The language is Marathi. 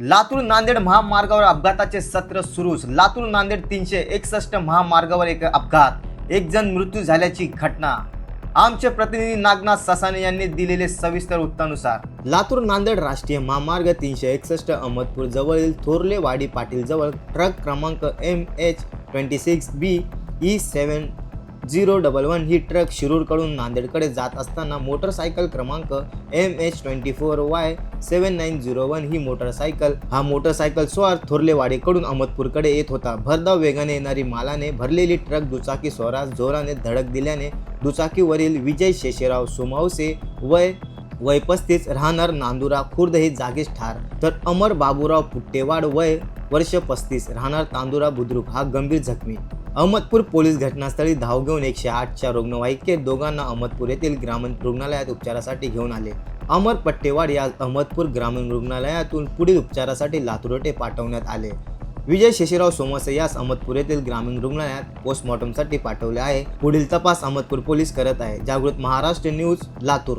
लातूर नांदेड महामार्गावर अपघाताचे सत्र सुरूच. लातूर नांदेड तीनशे एकसष्ट महामार्गावर एक अपघात. एक जण मृत्यू झाल्याची घटना. आमचे प्रतिनिधी नागनाथ ससाने यांनी दिलेले सविस्तर वृत्तानुसार लातूर नांदेड राष्ट्रीय महामार्ग तीनशे एकसष्ट अहमदपूर जवळील थोरलेवाडी पाटील जवळ ट्रक क्रमांक M H twenty six B E seven zero double one ही ट्रक शिरूरकडून नांदेडकडे जात असताना मोटरसायकल क्रमांक M H twenty four Y seven nine zero one ही मोटरसायकल. हा मोटरसायकल स्वार थोरलेवाडीकडून अहमदपूरकडे येत होता. भरधाव वेगाने येणारी मालाने भरलेली ट्रक दुचाकी स्वराज जोराने धडक दिल्याने दुचाकीवरील विजय शेषेराव सुमावसे वय वय पस्तीस राहणार नांदुरा खुर्द हे जागीच ठार. तर अमर बाबूराव पुट्टेवाड वय वर्ष पस्तीस राहणार तांदुरा बुद्रुक हा गंभीर जखमी. अहमदपूर पोलीस घटनास्थळी धाव घेऊन एकशे आठच्या रुग्णवाहिकेत दोघांना अहमदपूर येथील ग्रामीण रुग्णालयात उपचारासाठी घेऊन आले. अमर पट्टेवाड या अहमदपूर ग्रामीण रुग्णालयातून पुढील उपचारासाठी लातूर येथे पाठवण्यात आले. विजय शेषराव सोमसे यास अहमदपूर येथील ग्रामीण रुग्णालयात पोस्टमॉर्टमसाठी पाठवले आहे. पुढील तपास अहमदपूर पोलीस करत आहे. जागृत महाराष्ट्र न्यूज लातूर.